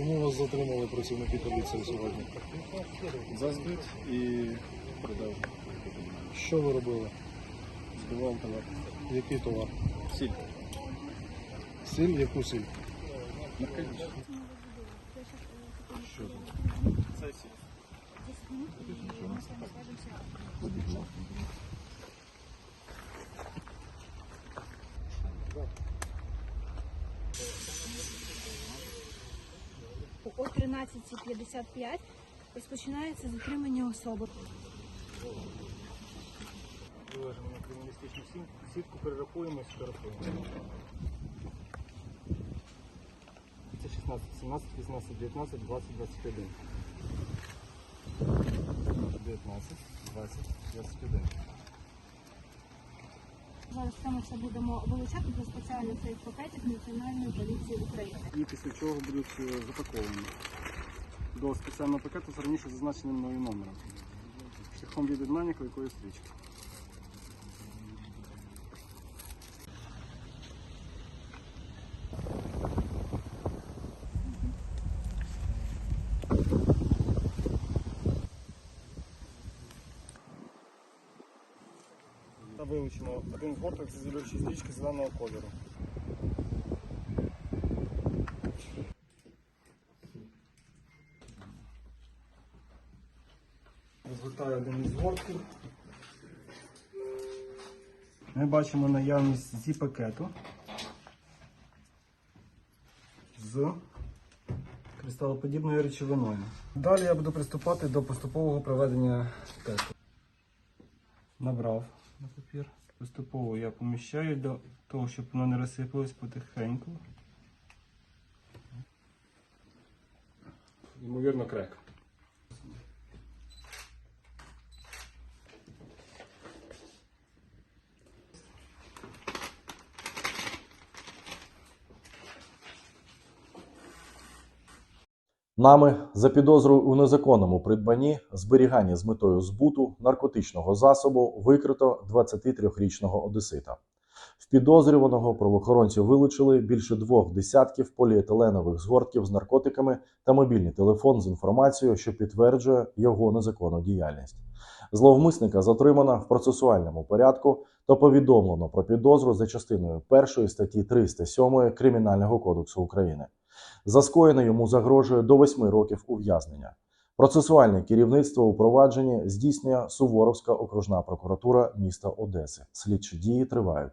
Чому вас затримали працівники поліції сьогодні? За збит і продажу. Що ви робили? Збивав товар. Який товар? Сіль. Сіль? Яку сіль? Наркотичну. Що там? О 13.55 розпочинається затримання особи. Вилежимо на криміналістичну сітку, перерахуємо і скоротуємо. Це 16, 17, 18, 19, 20, 21. 19, 20, 21. Зараз ми все будемо вилучати до спеціальних цих пакетів поліції України. І після чого будуть е, запаковані до спеціального пакету з раніше зазначеним мною номером. Шляхом від'єднання клейкої стрічки. Та вилучено один згорток з ізолюючої стрічки зеленого кольору. Розгортаю один із згортків. Ми бачимо наявність зі пакету з кристалоподібною речовиною. Далі я буду приступати до поступового проведення тесту. Набрав на папір. Поступово я поміщаю для того, щоб воно не розсипалось потихеньку. Ймовірно, крек. Нами за підозрою у незаконному придбанні, зберіганні з метою збуту наркотичного засобу викрито 23-річного одесита. В підозрюваного правоохоронці вилучили більше двох десятків поліетиленових згортків з наркотиками та мобільний телефон з інформацією, що підтверджує його незаконну діяльність. Зловмисника затримано в процесуальному порядку та повідомлено про підозру за частиною 1 статті 307 Кримінального кодексу України. За скоєне йому загрожує до 8 років ув'язнення. Процесуальне керівництво у провадженні здійснює Суворовська окружна прокуратура міста Одеси. Слідчі дії тривають.